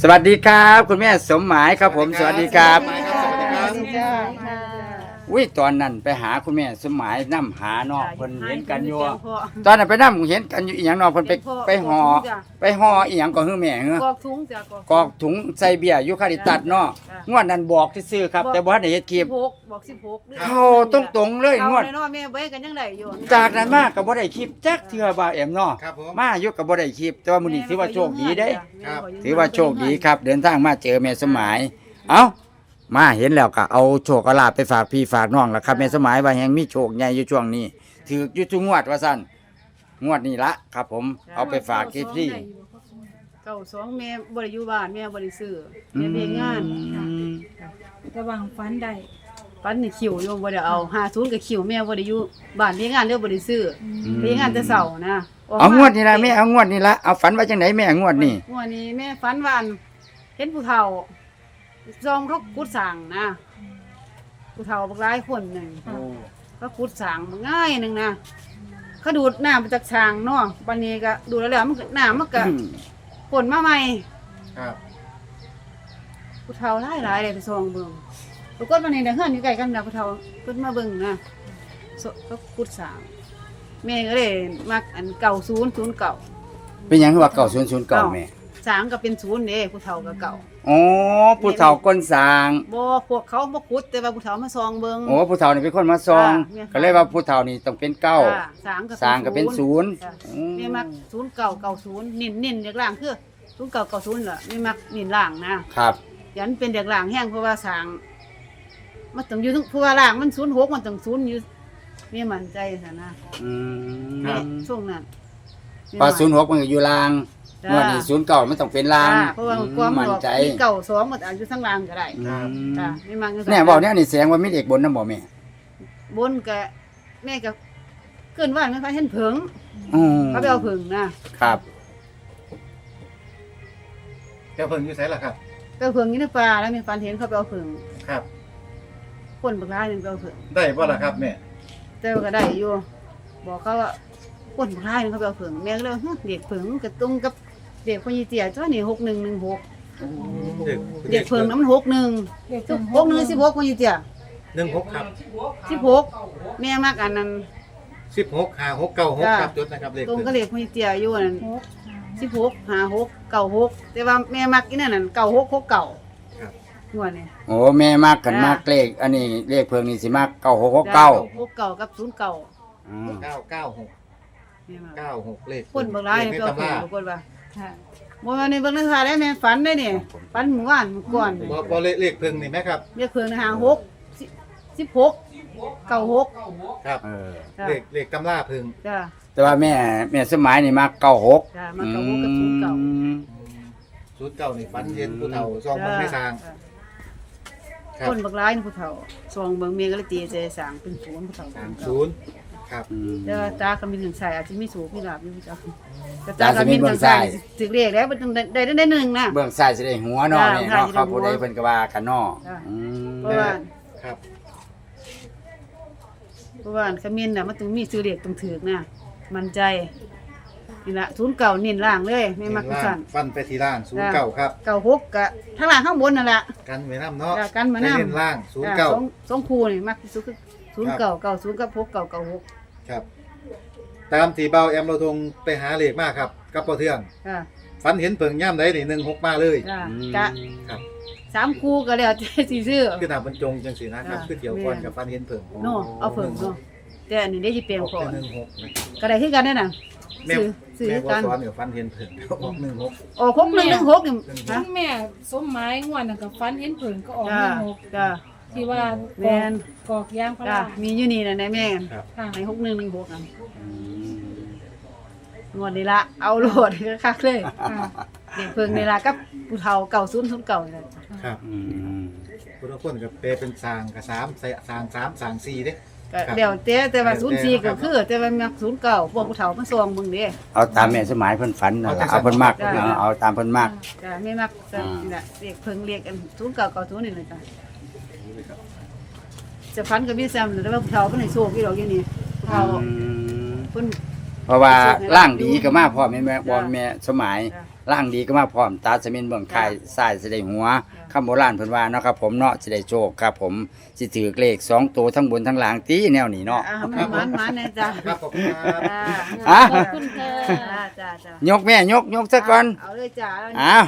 สวัสดีครับ คุณแม่สมหมายครับผมสวัสดีครับ สวัสดีครับสวัสดีครับค่ะ อุ้ยตอนนั้นไปหาคุณแม่สมหมายนํหาเนาะเพิ่นเห็นกันอยู่จ้ะพ่อตอนนั้นไปนํเห็นกันอยู่อีหยังเนาะเพิ่นไปเห็นพ่อไปห่อบอกถุงจ้ะไปห่ออีหยังก็ฮือแม่เฮอกอกถุงจ้ะกอกกอกถุงใส่เบียร์ยูคาลิปตัสเนาะจ้ะงวดนั้นบอกซื่อๆครับ แต่บ่ทันได้เฮ็ดคลิปสิบหกบอกสิบหกเข้าตรงๆเลยงวดเอาแน่นอนแม่เบ้กันยังไงอยู่จากนั้นมาก็บ่ได้คลิปจักเทื่อบ่าวแอมเนาะครับผมมาอยู่ก็บ่ได้คลิป แต่ว่ามื้อนี้ถือว่าโชคดีเด้ครับถือว่าโชคดีครับ เดินทางมาเจอแม่สมัยเอ้า มาเห็นแล้วก็เอาโชคเอาลาภไปฝากพี่ฝากน้องแล้วครับแม่สมัยว่าแฮงมีโชคใหญ่อยู่ช่วงนี้ถืออยู่ทุกงวดว่าซั่นงวดนี้ละครับ ผมเอาไปฝากเก็บที่เก้าสองแม่บริยุบ้านแม่บริซื้อแม่เพียงงานระวังฟันได้ปันนี่คิวโยมบ่ได้เอาห้าศูนย์กับคิวแม่บริยุบ้านเพียงงานเรียกบริซื้อเพียงงานแต่เสาร์นะกเอามงวดนี้ละแม่เอางวดนี้ละเอาฝันว่าจังไหนแม่งวดนี้งวดนี้แม่ฝันว่าอันเห็นผู้เฒ่า จองเขากุดสั่งนะผู้เฒ่าบักหลายคนหนึ่งก็ขุดสางมันง่ายหนึ่งนะเขาดูดน้ำมาจากช้างเนาะวันนี้ก็ดูดแล้วแล้วมันก็น้ำมันก็ผลมาใหม่ครับผู้เฒ่าหลายหลายเลยไปซองเบิ่งปรากฏวันนี้เดี๋ยวเฮือนอยู่ใกล้กันนะผู้เฒ่าเพิ่นมาเบิ่งนะโซก็ขุดสางแม่ก็เลยมักอันเก่าศูนย์ศูนย์เก่าเป็นหยังคือว่าเก่าศูนย์ศูนย์เก่าแม่สางก็เป็นศูนย์เด้ผู้เฒ่าก็เก่า อ๋อผู้เฒ่าก้นสร้างบ่พวกเขาบ่ขุดแต่ว่าผู้เฒ่ามาซองเบิ่ง โอ้ผู้เฒ่านี่เป็นคนมาซองอ่าแม่ก็เลยว่าผู้เฒ่านี่ต้องเป็นเก้าจ้ะสางก็สร้างก็เป็นศูนย์จ้ะอืมแม่มักศูนย์เก่าเก่าศูนย์นิ่นนิ่นเด็กล่างคือศูนย์เก่าเก่าศูนย์เหรอแม่มักนิ่นล่างนะครับยันเป็นเด็กล่างแห้งเพราะว่าสางมันต้องอยู่ทั้งเพราะว่าล่างมันศูนย์หกมันต้องศูนย์อยู่แม่มั่นใจซะนะอืแม่มช่วงนั้นปลาศูนย์หกมันก็อยู่ลางจ้ะ งวดนี้ศูนย์เก่ามันต้องเป็นลางจ้ะเพราะว่าความมั่นบอกใจมีเก่าสองมันอาจจะทั้งล่างก็ได้อืมจ้ะไม่มักเนี่ยบอกเนี่ยนี่แสดงว่ามีเด็กบนน้ำบ่แม่บนก็แม่ก็เกินว่านไม่ค่อยเห็นเผิงอืมเขาไปเอาเผิงนะครับเจ้าเพิ่งอยู่ไสล่ะครับไปเอาเผิงอยู่ในป่าแล้วแม่ฟันเห็นเขาไปเอาเผิงครับ คนบักร้ายหนึงไปเอาเผิงได้บ่ล่ะครับแม่แต่ว่าก็ได้อยู่บอกเขาว่าคนบักร้ายหนึงเขาไปเอาเผิงแม่ก็เลยว่าฮึเด็กเผิงมันก็ตรงกับ เด็กคนยีเตียจ้านี่หกหนึ่งหนึ่งหกเด็กเด็กเพิ่งน้ำมันหกหนึ่งเด็กหกหนึ่งสิบหกคนอยู่เจ้าหนึ่งหกครับสิบหกแม่มากอันนั้นสิบหกห้าหกเก้าหกจ้ะครับจดนะครับเลขตรงเพิ่งก็เลขคนอยู่เจ้าอยู่นั่นหกสิบหกห้าหกเก้าหกแต่ว่าแม่มักอีนั่นนั่นเก้าหกหกเก้าครับหัวเนี่ยโอ้แม่มากกันจ้ะมากเลขอันนี้เลขเพิ่งนี่สิมากเก้าหกหกเก้าหกเก้ากับศูนย์เก้าอืมเก้าเก้าหกแม่มักเก้าหกเลขคนบางรายเลไปขเอาในเพิ่งตำราปรากฏว่า ค่ะเมื่อวานในเบื้องหน้าได้แม่ฝันได้เนี่ยฝันหมู่บ้านหมู่ก่อนบ่บ่เลขเลขเพิ่งนี่ไหมครับ เรียกเพิ่งนะฮะหกสิสิบหกเก้าหกครับเออ จ้ะเลขเลขตำราเพิ่งจ้าแต่ว่าแม่แม่สมัยนี่มากเก้าหกจ้ามาเก้าหกกับศูนย์เก้าศูนย์เก้านี่ฝันเห็นผู้เฒ่าซองมันไม่สร้าง จ้ะครับ คนบักร้ายนี่ผู้เฒ่าซองเบิ่งเมียก็เลยตีใจสางเป็นศูนย์ผู้เฒ่าสามศูนย์ ครับอืมแต่ว่าตาก็มีหนึ่งใส่อาจจะมีสูบมีลาบอยู่จ้ะแต่ตาก็มีหนึ่งใส่ถึงเรียกแล้วมันต้องได้ได้ได้หนึ่งนะ เบื้องซ้ายสิได้หัวเนาะจ้ะแม่เนาะใช่ครับสิได้หัวผู้ใดเพิ่นก็ว่ากันเนาะจ้ะ อืมเพราะว่าครับ เพราะว่าขมิ้นน่ะมันต้องมีซื้อเรียกต้องถือนะมั่นใจนี่ละศูนย์เก่าเน้นล่างเลยไม่มักล่าสั่งนฟันไปที่ล่างศูนย์เก้าครับ เก่าหกกะทั้งล่างข้างบนนั่นแหละ กันไว้น้ำเนาะจ้ะกันไว้นำให้เล่นล่างศูนย์จ้ะเก้า สองสองคูนี่มักที่สุดคือศูนย์เก่าเก่าศูนย์กับหกเก่าเก่าหก ครับ ตามที่เบาแอมเราทงไปหาเลขมากครับกับปอเทืองจ้ะฝันเห็นเพิงย่ำได้นี่หนึ่งหกมาเลยจ้ะอืม กะครับสามคูก็แล้วแต่สิซื้อ คือหนาบรรจงจังสีนะครับจ้ะคือเกี่ยวก่อนกับฝันเห็นเพิงเนาะเอาเพิ่มเนาะแต่อันนี้ได้สิเปลี่ยนออกก่อเป็นนหนึ่งหกนะก็ได้คือกันได้น่ะ แม่ซื้อซื้อแม่คือบัวกัน สอนกับฝันเห็นเพิงออกหนึ่งหกโอ้หกหนึ่งหนึ่งหกนี่ฮะทั้งแม่สมหมายงวดน่ะกับฟันเห็นผึ่งก็ออกจ้าหนึ่งหกจ้า ที่ว่าแม่น กอกยางพาจ้ารามีอยู่นี่นะนะแม่ครับค่ะ ให้หกหนึ่งหนึ่งหกอะอืมงวดนี้ละเอาโหลดคักๆเลยค่ะ เด็กเพิ่งนี่ละกับผู้เฒ่าเก่าศูนย์ศูนย์เก่านี่ล่ะครับอืมคุณทุกคนกับเปลเป็นสางกับสามใส่สางสามสางสี่เด้ ก็ครับ เดี๋ยวแต่แต่ว่าแล้วแต่ศูนย์สี่ครัก็บคือ แต่ว่ามักศูนย์เก่าพวกผู้เฒ่ามันซองมึงเด้เอาตามแม่สมัยเพิ่นฝันนั่นล่ะเอาแต่เอาเพิ่นมากจ้ะเอาเอาตามเพิ่นมาก จ้าไม่มักแต่อ่านี่นี่ล่ะเด็กเพิ่งเรียกกันศูนย์เก่าเก่าศูนย์นี่เลยจ้ะ จะฟันกับพี่แซมแต่ว่าผู้เฒ่าเพิ่นให้โชคอีดอกอยู่นี่ผู้เฒ่าอืมเพิ่น เพราะว่าร่างดีก็มาพ่อแม่แม่บ่แม่สมัยจ้ะร่างดีก็มาพร้อมตาสมินเบิ่งคายสายสิได้หัวคำโบราณเพิ่นว่าเนาะครับผมเนาะสิได้โชคครับ ผมสิถือเลขสองตัวทั้งบนทั้งล่างตีแนวนี้เนาะ อ่มันมันมันนะจ้ะครับขอบคุณครับจ้าอะ ขอบคุณค่ะ จ้าจ้าจ้ายกแม่ยกยกซะก่อน เอาเลยจ้าเอ้าว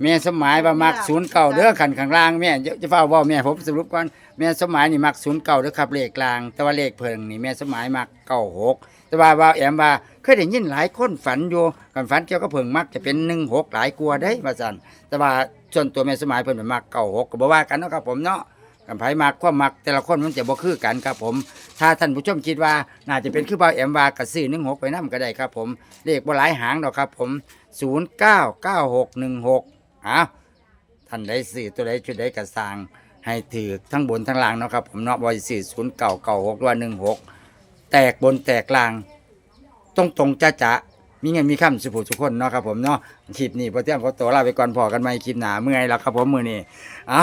แม่สมัยว่ามักศูนย์เก่าเด้อขันข้างล่างแม่จะจะเฝ้าเว้าแม่ผมสรุปก่อนแม่สมัยนี่มักศูนย์เก่าเด้อครับเลขกลาง แต่ว่าเลขเพิงนี่แม่สมัยมักเก้าหกแต่ว่าว่าแอมว่าเคยได้ยินหลายคนฝันอยู่กันฝันเกี่ยวกับเพิงมักจะเป็นหนึ่งหกหลายกลัวาได้ว่าซั่นแต่ว่าส่วนตัวแม่สมัยเพิ่นเป็นมักเก้าหกก็บ่ว่ากันเนาะครับผมเนาะกันไผมักความมักแต่ละคนมันจะบ่คือกันครับผม ถ้าท่านผู้ชมคิดว่าน่าจะเป็นคือบ่าวแอมว่าก็ซื้อ16ไปนํก็ได้ครับผมเลขบ่หลายหางดอกครับผม099616 อ้าวท่านได้สื่อตัวใดจุดใดกระสร้างให้ถือทั้งบนทั้งล่างเนาะครับผมเนาะบอยสื่ศูนย์เก่าเก่าหกด้วยหนึ่งหกแตกบนแตกล่างตรงตรงจ้าจะมีเงินมีคำสุภูทุกคนเนาะครับผมเนาะคลิปนี้พอเที่ยงขอตัวลาไปก่อนพอกันใหมคลิปหนาเมื่อยแล้วครับผมมือนี้เอา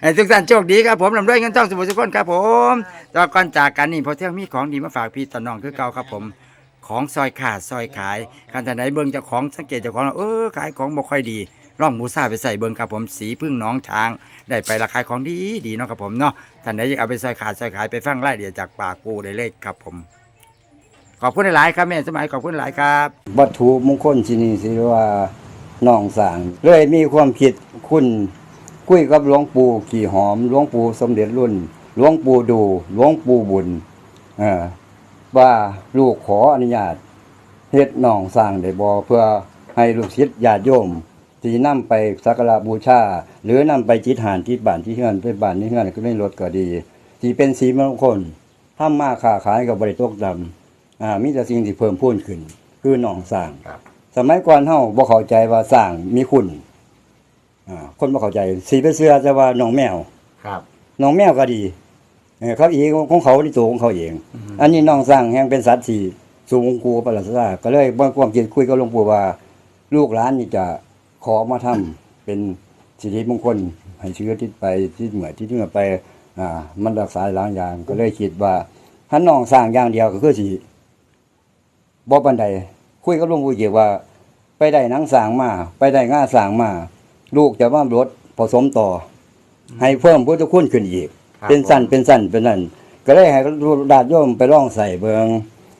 ให้ทุกท่านโชคดีครับผมลำด้วยเงินทองสุภูทุกคนครับผมตอนก่อนจากกันนี่พอเที่ยงมีของดีมาฝากพี่ตอน้องคือเก่าครับผมของซอยขาดซอยขายคันท่านไหนเบิ่งเจ้าของสังเกตเจ้าของเออขายของบ่ค่อยดี ร่องมูซาไปใส่เบิงครับผมสีพึ่งน้องช้าง ได้ไปราคายของดีดีเนาะครับผมเนาะท่านไหนอยากเอาไปซอยขาดซอยขายไปฟังรายละเอียดจากปากปูได้เลยครับผม ขอบคุณหลายครับแม่สมัยขอบคุณหลายครับ วัตถุมงคลที่นี่สิว่าน้องสางเลยมีความคิดคุณคุยกับหลวงปู่ขี่หอมหลวงปู่สมเด็จรุ่นหลวงปู่ดูหลวงปู่บุญเออว่าลูกขออนุญาตเฮ็ดน้องสร้างได้บ่เพื่อให้ลูกศิษย์ญาติโยม ที่นำไปสักการะบูชา หรือนำไปจิตหานที่บ้านที่เฮือนไปบ้านที่เฮือนก็ไม่ลดก็ดีที่เป็นสีมงคลทำมาค้าขายกับบริตกดำอ่ามีแต่สิ่งที่เพิ่มพูนขึ้น คือหนองสร้างครับสมัยก่อนเฮาบ่เข้าใจว่าสร้างมีคุณอ่าคนบ่เข้าใจสีไปเสื้อจะว่าหนองแมวครับหนองแมวก็ดีเออเขาเองของเขาที่ตัวของเขาเอง อันนี้น้องสร้างแห่งเป็นสัตว์ที่สูงกูประหลาดซาก็เลยบ่ความคิดคุยกับหลวงปู่ว่า ลูกหลานนี่จะ ขอมาทำเป็นสิริมงคลให้เชื้อที่ไปที่เหมือที่เหนือไปอ่ามันรักษาหลายอย่างก็เลยคิดว่าถ้าน้องสร้างอย่างเดียวก็คือสิบ่ปานใดคุยกับหลวงปู่เกี่ยวว่า ไปได้หนังสร้างมา ไปได้ง่าสร้างมา ลูกจะว่ารถผสมต่ออให้เพิ่มพุทธคุณขึ้นอีกครับเป็นสั้นเป็นสั้นเป็นนั่นก็เลยให้ดาดโยมไปลองใส่เบิง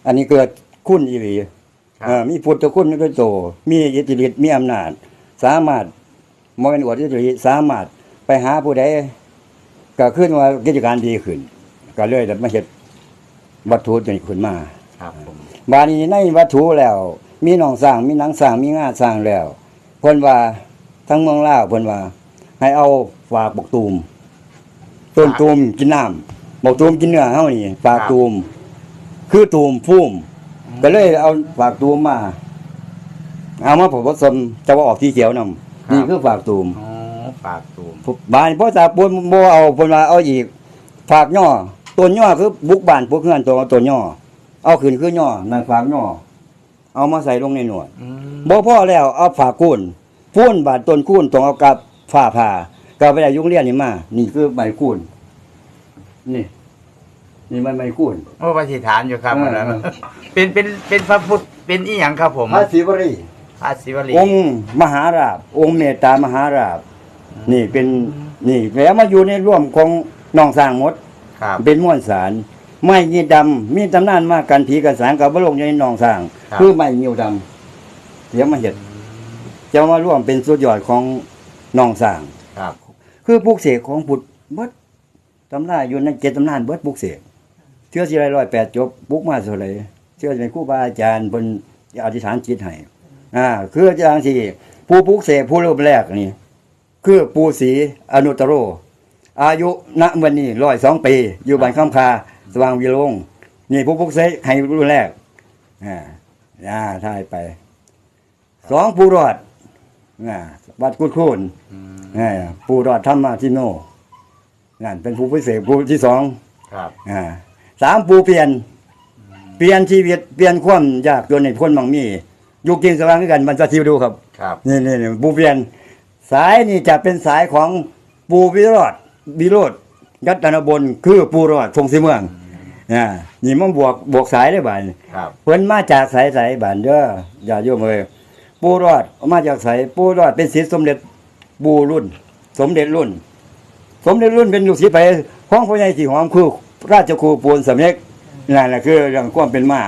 อันนี้เกิดคุณอีหลีครับเอ่อมีพุทธคุณด้วยโตมีอิทธิฤทธิ์มีอำนาจ สามารถมเป็นอวดอิทธิฤทธิ์สามารถไปหาผู้ใดก็ขึ้นว่ากิจการดีขึ้น ก็เลยได้มาเฮ็ดวัตถุจนขึ้นมาครับผมบาดนี้ในวัตถุแล้ว มีหนองสร้างมีหนังสร้างมีงาสร้างแล้วเพิ่นว่าทั้งเมืองลาวเพิ่นว่า ให้เอาฝากบกตูมต้นตูมกินน้ำบกตูมกินเนื้อเฮานี่ฝากตูม คือตูมพุ่มก็เลยเอาฝากตูมมา เอามาผสมจะว่าออกที่เขียวนำนี่คือฝากตูมอ๋อปากตูมบานพ่อตาปูนบ่เอาเพิ่นว่าเอาอีกฝากย่อต้นย่อคือบุกบ้านพวกเฮือนตัวต้นย่อเอาขึ้นคือย่อนั่นฝากย่อเอามาใส่ลงในหนวด อืมบ่พอแล้วเอาฝากคูนพูนบาดต้นคูนต้องเอากับฝ้าผ่าก็ไปได้ยุงเรียนนี่มา นี่คือใบคูนนี่ นี่มันใบคูนโอ้ปฏิฐานอยู่ครับเออ อันนั้นเป็นเป็นเป็นพระพุทธเป็นอีหยังครับผมพระศิวรี พระศิวลีองค์มหาราบ องค์เมตตามหาราบ นี่เป็นนี่แล้วมาอยู่ในร่วมของน้องสร้างหมด ครับ เป็นม้วนสาร ไม้ยีดำมีตำนานมากกันผีกันสางกับบลงในหนองสร้าง ครับ คือไม้ยิวดำเดี๋ยวมาเห็ดจะมาร่วมเป็นสุดยอดของหนองสร้าง ครับคือปลูกเสกของบุตรเบิดตำราอยู่ในเจ็ดตำนานเบิดปลูกเสกเชื่อสิไรร้อยแปดจบปลูกมาเท่าไหรเชื่อสิเป็นครูบาอาจารย์บนอธิษฐานจิตให้ อ่าคืออาจารย์ที่ผู้ปลูกเสกผู้เริ่มแรกนี่ คือปูศรีอนุตตโร อายุณวันนี้ร้อยสองปี อยู่บ้านคำคา สว่างวิโรงนี่ผู้ปลุกเสกให้รุ่นแรกอ่าอ่าทายไปสองผู้รอดอ่าวัดกุดคูนอืมอ่าผู้รอดธรรมาทิโนนั่นเป็นผู้พิเศษผู้ที่สองครับอ่าสามผู้เปลี่ยน เปลี่ยนชีวิตเปลี่ยนความยากจนในพ้นบางมี อยู่กินสว่างด้วยกันมันจะทิวดูครับ ครับ นี่นี่นี่ปูเปลี่ยน สายนี่จะเป็นสายของปูวิโรธวิโรธยัตนบนคือปูรอดพงศิเมืองอ่านี่มันบวกบวกสายได้บ่านครับ เพิ่นมาจากสายสายบ้านเด้ออย่าโยมเอ้ยปู่รอดเอามาจากไสปู่รอดเป็นศิษย์สมเด็จปู่รุ่น สมเด็จรุ่น สมเด็จรุ่นเป็นลูกศิษย์ไปของพ่อใหญ่ที่หอมคือราชครูปูนสำเร็จนั่นแหละคือเรื่องความเป็นมา